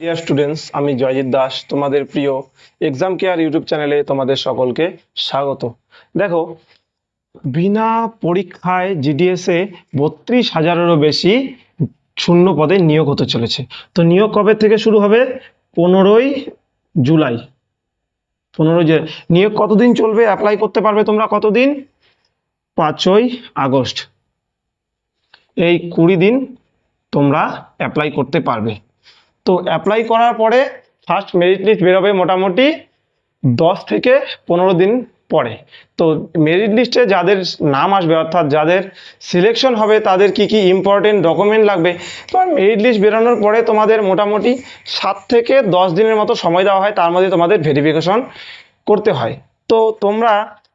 Dear students আমি জয়জিৎ দাস, তোমাদের প্রিয় এক্সাম কেয়ার ইউটিউব চ্যানেলে তোমাদের সকলকে স্বাগত। দেখো, বিনা পরীক্ষায় জিডিএসে বত্রিশ হাজারেরও বেশি শূন্য পদে নিয়োগ হতে চলেছে। তো নিয়োগ কবে থেকে শুরু হবে? পনেরোই জুলাই। পনেরোই যে নিয়োগ কতদিন চলবে? অ্যাপ্লাই করতে পারবে তোমরা কতদিন? পাঁচই আগস্ট। এই কুড়ি দিন তোমরা অ্যাপ্লাই করতে পারবে। তো অ্যাপ্লাই করার পরে ফার্স্ট মেরিট লিস্ট বেরোবে মোটামুটি দশ থেকে পনেরো দিন পরে। তো মেরিট লিস্টে যাদের নাম আসবে অর্থাৎ যাদের সিলেকশন হবে তাদের কি কি ইম্পর্টেন্ট ডকুমেন্ট লাগবে? তো মেরিট লিস্ট বেরোনোর পরে তোমাদের মোটামুটি সাত থেকে দশ দিনের মতো সময় দেওয়া হয়। তার মধ্যে তোমাদের ভেরিফিকেশন করতে হয়। তো তোমরা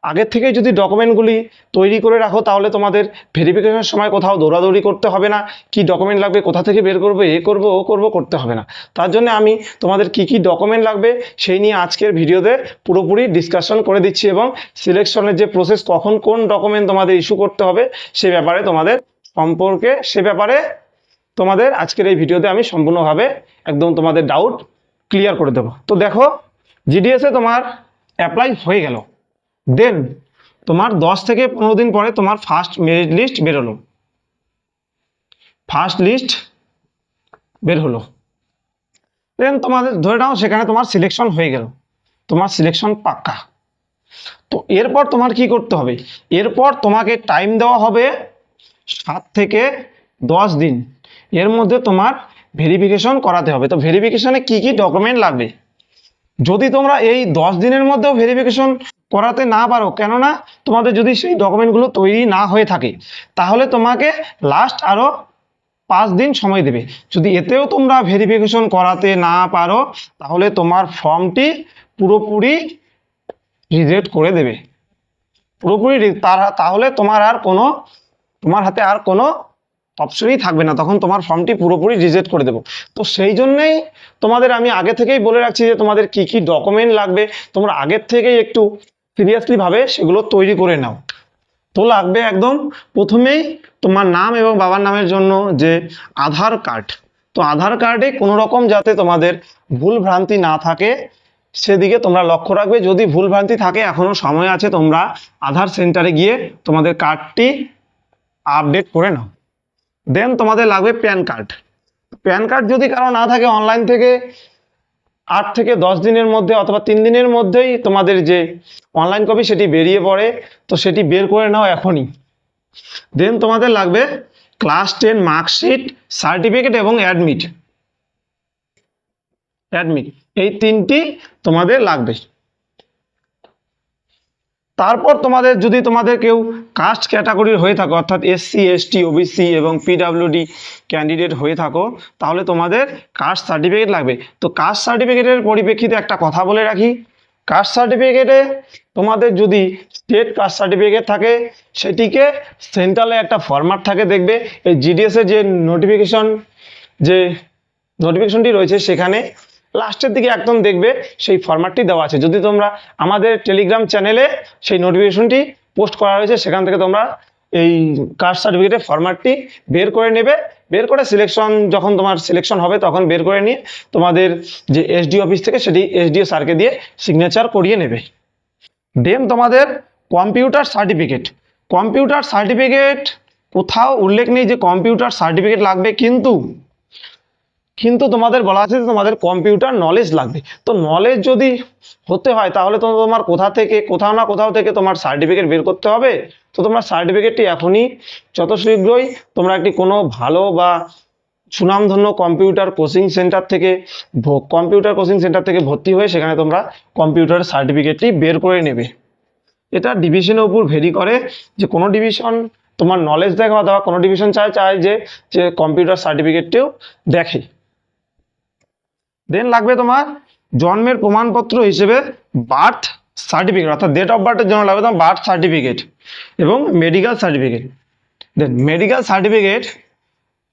আগের থেকে যদি ডকুমেন্টগুলি তৈরি করে রাখো, তাহলে তোমাদের ভেরিফিকেশনের সময় কোথাও দৌড়াদৌড়ি করতে হবে না। কি ডকুমেন্ট লাগবে, কোথা থেকে বের করব, এ করব, ও করব, করতে হবে না। তার জন্য আমি তোমাদের কি কি ডকুমেন্ট লাগবে, সেই নিয়ে আজকের ভিডিওতে পুরোপুরি ডিসকাশন করে দিচ্ছি এবং সিলেকশনের যে প্রসেস কখন কোন ডকুমেন্ট তোমাদের ইস্যু করতে হবে, সে ব্যাপারে তোমাদের সম্পর্কে, সে ব্যাপারে তোমাদের আজকের এই ভিডিওতে আমি সম্পূর্ণভাবে একদম তোমাদের ডাউট ক্লিয়ার করে দেবো। তো দেখো জিডিএসে তোমার অ্যাপ্লাই হয়ে গেল। দেন তোমার দশ থেকে পনেরো দিন পরে তোমার ফার্স্ট মেরিট লিস্ট বেরোলো ফার্স্ট লিস্ট বের হলো। দেন তোমাদের ধরে নাও সেখানে তোমার সিলেকশন হয়ে গেল। তোমার সিলেকশন পাক্কা। তো এরপর তোমার কি করতে হবে? এরপর তোমাকে টাইম দেওয়া হবে সাত থেকে দশ দিন। এর মধ্যে তোমার ভেরিফিকেশন করাতে হবে। তো ভেরিফিকেশনে কি কি ডকুমেন্ট লাগবে? যদি তোমরা এই দশ দিনের মধ্যেও ভেরিফিকেশন করাতে না পারো, কেননা তোমাদের যদি সেই ডকুমেন্টগুলো তৈরি না হয়ে থাকে, তাহলে তোমাকে লাস্ট আরও পাঁচ দিন সময় দেবে। যদি এতেও তোমরা ভেরিফিকেশন করাতে না পারো, তাহলে তোমার ফর্মটি পুরোপুরি রিজেক্ট করে দেবে। পুরোপুরি তারা তাহলে তোমার আর কোনো, তোমার হাতে আর কোনো অপশনই থাকবে না, তখন তোমার ফর্মটি পুরোপুরি রিজেক্ট করে দেবো। তো সেই জন্যেই তোমাদের আমি আগে থেকেই বলে রাখছি যে তোমাদের কি কি ডকুমেন্ট লাগবে, তোমরা আগের থেকেই একটু সিরিয়াসলি ভাবে সেগুলো তৈরি করে নাও। তো লাগবে একদম প্রথমেই তোমার নাম এবং বাবার নামের জন্য যে আধার কার্ড। তো আধার কার্ডে কোনো রকম যাতে তোমাদের ভুল ভ্রান্তি না থাকে, সেদিকে তোমরা লক্ষ্য রাখবে। যদি ভুল ভ্রান্তি থাকে, এখনও সময় আছে, তোমরা আধার সেন্টারে গিয়ে তোমাদের কার্ডটি আপডেট করে নাও। দেন তোমাদের লাগবে প্যান কার্ড। প্যান কার্ড যদি কারও না থাকে, অনলাইন থেকে আট থেকে দশ দিনের মধ্যে অথবা তিন দিনের মধ্যেই তোমাদের যে অনলাইন কপি সেটি বেরিয়ে পড়ে, তো সেটি বের করে নাও এখনই। দেন তোমাদের লাগবে ক্লাস টেন মার্কশিট সার্টিফিকেট এবং অ্যাডমিট অ্যাডমিট এই তিনটি তোমাদের লাগবে। তারপর তোমাদের, যদি তোমাদের কেউ কাস্ট ক্যাটাগরির হয়ে থাকো, অর্থাৎ এসসি এসটি ওবিসি এবং পিডাব্লিউডি ক্যান্ডিডেট হয়ে থাকো, তাহলে তোমাদের কাস্ট সার্টিফিকেট লাগবে। তো কাস্ট সার্টিফিকেটের পরিপ্রেক্ষিতে একটা কথা বলে রাখি। কাস্ট সার্টিফিকেটে তোমাদের যদি স্টেট কাস্ট সার্টিফিকেট থাকে, সেটিকে সেন্ট্রালে একটা ফরম্যাট থাকে, দেখবে এই জিডিএস এর যে নোটিফিকেশন যে নোটিফিকেশনটি রয়েছে, সেখানে লাস্টের দিকে একদম দেখবে সেই ফরম্যাটটি দেওয়া আছে। যদি তোমরা আমাদের টেলিগ্রাম চ্যানেলে সেই নোটিফিকেশনটি পোস্ট করা হয়েছে, সেখান থেকে তোমরা এই কাস্ট সার্টিফিকেটের ফরম্যাটটি বের করে নেবে। বের করে সিলেকশন যখন তোমার সিলেকশন হবে, তখন বের করে নিয়ে তোমাদের যে এসডি অফিস থেকে সেটি এসডিও স্যারকে দিয়ে সিগনেচার করিয়ে নেবে। দেন তোমাদের কম্পিউটার সার্টিফিকেট কম্পিউটার সার্টিফিকেট কোথাও উল্লেখ নেই যে কম্পিউটার সার্টিফিকেট লাগবে, কিন্তু কিন্তু তোমাদের বলা আছে যে তোমাদের কম্পিউটার নলেজ লাগবে। তো নলেজ যদি হতে হয়, তাহলে তো তোমার কোথা থেকে, কোথাও না কোথাও থেকে তোমার সার্টিফিকেট বের করতে হবে। তো তোমার সার্টিফিকেটটি এখনই যত শীঘ্রই তোমরা একটি কোনো ভালো বা সুনামধন্য কম্পিউটার কোচিং সেন্টার থেকে কম্পিউটার কোচিং সেন্টার থেকে ভর্তি হয়ে সেখানে তোমরা কম্পিউটার সার্টিফিকেটটি বের করে নেবে। এটা ডিভিশনের উপর ভেরি করে যে কোনো ডিভিশন তোমার নলেজ দেখা অথবা কোনো ডিভিশন চায় চায় যে যে কম্পিউটার সার্টিফিকেটটিও দেখে। দেন লাগবে তোমার জন্মের প্রমাণপত্র হিসেবে বার্থ সার্টিফিকেট অর্থাৎ ডেট অফ বার্থের জন্য লাগবে তোমার বার্থ সার্টিফিকেট এবং medical certificate then medical certificate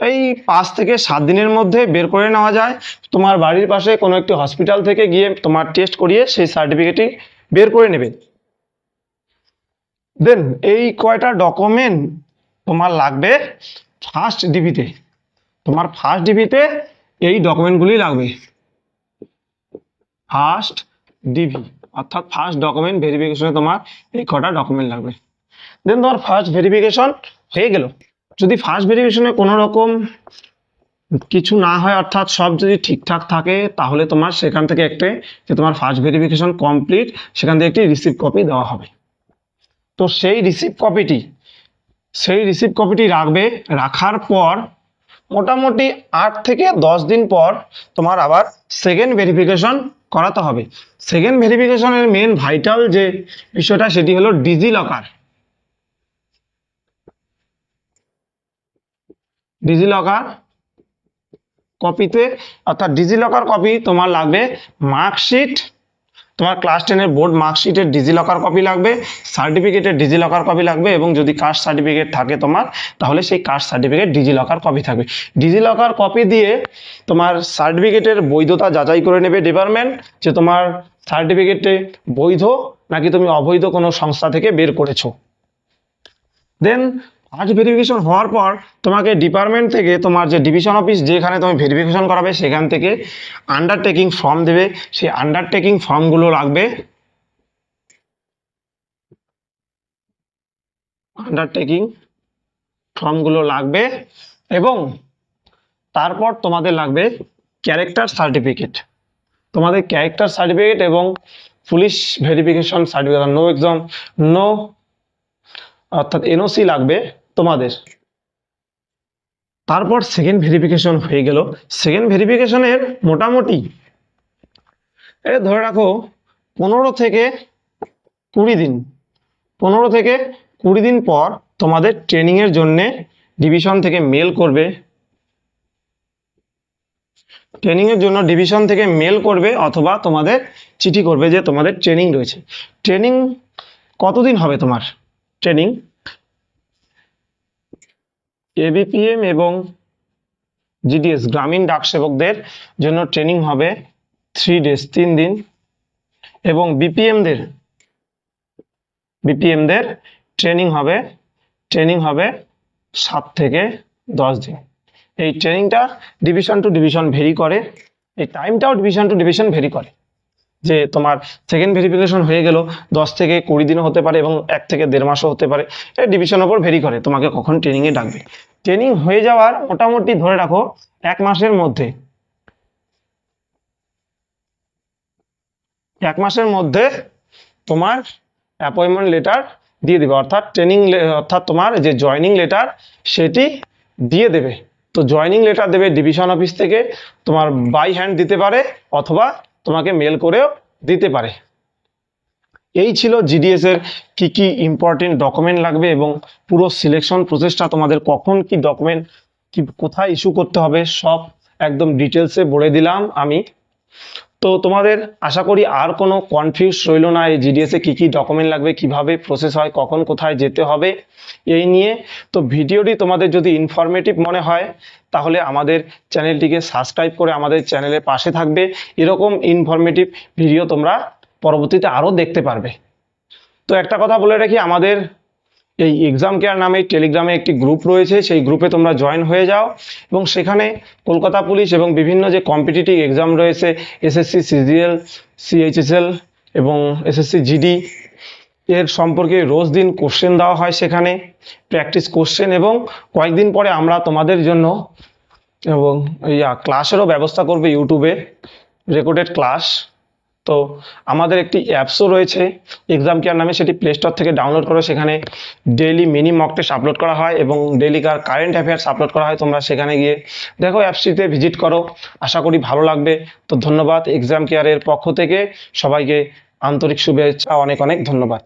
এই পাঁচ থেকে সাত দিনের মধ্যে বের করে নেওয়া যায়। তোমার বাড়ির পাশে কোনো একটি হসপিটাল থেকে গিয়ে তোমার টেস্ট করিয়ে সেই সার্টিফিকেটটি বের করে নেবে। দেন এই কয়টা ডকুমেন্ট তোমার লাগবে ফার্স্ট ডিবিতে তোমার ফার্স্ট ডিবিতে এই ডকুমেন্টগুলি লাগবে। ফার্স্ট ডিভি অর্থাৎ ফার্স্ট ডকুমেন্ট ভেরিফিকেশনে তোমার এই কটা ডকুমেন্ট লাগবে। দেন তোমার ফার্স্ট ভেরিফিকেশন হয়ে গেল। যদি ফার্স্ট ভেরিফিকেশনে কোনো রকম কিছু না হয়, অর্থাৎ সব যদি ঠিকঠাক থাকে, তাহলে তোমার সেখান থেকে একটা যে তোমার ফার্স্ট ভেরিফিকেশন কমপ্লিট সেখান থেকে একটি রিসিভ কপি দেওয়া হবে। তো সেই রিসিভ কপিটি সেই রিসিভ কপিটি রাখবে, রাখার পর মোটামুটি আট থেকে দশ দিন পর তোমার আবার সেকেন্ড ভেরিফিকেশন করাতে হবে। সেকেন্ড ভেরিফিকেশনের মেন ভাইটাল যে বিষয়টা সেটি হলো ডিজি লকার। ডিজি লকার কপিতে অর্থাৎ ডিজি লকার কপি তোমার লাগবে মার্কশিট তোমার ক্লাস টেনের বোর্ড মার্কশিটের ডিজি লকার কপি লাগবে সার্টিফিকেটের ডিজি লকার কপি লাগবে এবং যদি কাস্ট সার্টিফিকেট থাকে তোমার, তাহলে সেই caste certificate DigiLocker copy থাকবে। ডিজি লকার কপি দিয়ে তোমার সার্টিফিকেটের বৈধতা যাচাই করে নেবে ডিপার্টমেন্ট যে তোমার সার্টিফিকেটে বৈধ নাকি তুমি অবৈধ কোনো সংস্থা থেকে বের করেছ। দেন ফার্স্ট ভেরিফিকেশন হওয়ার পর তোমাকে ডিপার্টমেন্ট থেকে তোমার যে ডিভিশন অফিস যেখানে তুমি ভেরিফিকেশন করাবে, সেখান থেকে আন্ডারটেকিং ফর্ম দেবে। সেই আন্ডারটেকিং ফর্মগুলো লাগবে। আন্ডারটেকিং ফর্মগুলো লাগবে এবং তারপর তোমাদের লাগবে ক্যারেক্টার সার্টিফিকেট তোমাদের ক্যারেক্টার সার্টিফিকেট এবং police verification certificate no exam no অর্থাৎ এনওসি লাগবে। তোমাদের। তারপর সেকেন্ড ভেরিফিকেশন হয়ে গেল। সেকেন্ড ভেরিফিকেশনের মোটামুটি, এ ধরে রাখো, পনেরো থেকে কুড়ি দিন। পনেরো থেকে কুড়ি দিন পর তোমাদের ট্রেনিংয়ের জন্যে ডিভিশন থেকে মেল করবে। ট্রেনিংয়ের জন্য ডিভিশন থেকে মেল করবে অথবা তোমাদের চিঠি করবে যে তোমাদের ট্রেনিং রয়েছে। ট্রেনিং কতদিন হবে তোমার? ট্রেনিং এবিপিএম এবং জিডিএস গ্রামীণ ডাক সেবকদের জন্য ট্রেনিং হবে থ্রি ডেজ তিন দিন। এবং বিপিএমদের বিপিএমদের ট্রেনিং হবে ট্রেনিং হবে সাত থেকে দশ দিন। এই ট্রেনিংটা ডিভিশন টু ডিভিশন ভেরি করে, এই টাইমটাও ডিভিশন টু ডিভিশন ভেরি করে। যে তোমার সেকেন্ড ভেরিফিকেশন হয়ে গেল, দশ থেকে কুড়ি দিনও হতে পারে এবং এক থেকে দেড় মাসও হতে পারে। এটা ডিভিশনের ওপর ভেরি করে, তোমাকে কখন ট্রেনিংয়ে ডাকবে। ট্রেনিং হয়ে যাওয়ার মোটামুটি ধরে রাখো, এক মাসের মধ্যে। এক মাসের মধ্যে তোমার অ্যাপয়েন্টমেন্ট লেটার দিয়ে দেবে, অর্থাৎ ট্রেনিং অর্থাৎ তোমার যে জয়নিং লেটার সেটি দিয়ে দেবে। তো জয়নিং লেটার দেবে ডিভিশন অফিস থেকে, তোমার বাই হ্যান্ড দিতে পারে অথবা তোমাকে মেল করেও দিতে পারে। এই ছিল জিডিএস এর কি কি ইম্পর্টেন্ট ডকুমেন্ট লাগবে এবং পুরো সিলেকশন প্রসেসটা তোমাদের কখন কি ডকুমেন্ট কি কোথায় ইস্যু করতে হবে, সব একদম ডিটেলসে বলে দিলাম আমি। তো তোমাদের আশা করি আর কোনো কনফিউজ রইল না। এই জিডিএসে কী কী ডকুমেন্ট লাগবে, কীভাবে প্রসেস হয়, কখন কোথায় যেতে হবে, এই নিয়ে। তো ভিডিওটি তোমাদের যদি ইনফরমেটিভ মনে হয়, তাহলে আমাদের চ্যানেলটিকে সাবস্ক্রাইব করে আমাদের চ্যানেলের পাশে থাকবে। এরকম ইনফরমেটিভ ভিডিও তোমরা পরবর্তীতে আরও দেখতে পারবে। তো একটা কথা বলে রাখি, আমাদের এই এক্সাম কেয়ার নামে টেলিগ্রামে একটি গ্রুপ রয়েছে, সেই গ্রুপে তোমরা জয়েন হয়ে যাও এবং সেখানে কলকাতা পুলিশ এবং বিভিন্ন যে কম্পিটিটিভ এক্সাম রয়েছে এসএসসি সিজিএল সিএইচএসএল এবং এসএসসি জিডি এর সম্পর্কে রোজ দিন কোশ্চেন দেওয়া হয় সেখানে প্র্যাকটিস কোশ্চেন এবং কয়েকদিন পরে আমরা তোমাদের জন্য এবং ইয়া ক্লাসেরও ব্যবস্থা করবে ইউটিউবে রেকর্ডেড ক্লাস তো আমাদের একটি অ্যাপসও রয়েছে এক্সাম কেয়ার নামে সেটি প্লে স্টোর থেকে ডাউনলোড করো, সেখানে daily mini mock test upload করা হয় এবং ডেইলি কার কারেন্ট অ্যাফেয়ার্স আপলোড করা হয়, তোমরা সেখানে গিয়ে দেখো অ্যাপসটিতে ভিজিট করো। আশা করি ভালো লাগবে। তো ধন্যবাদ এক্সাম কেয়ারের পক্ষ থেকে সবাইকে আন্তরিক শুভেচ্ছা, অনেক অনেক ধন্যবাদ।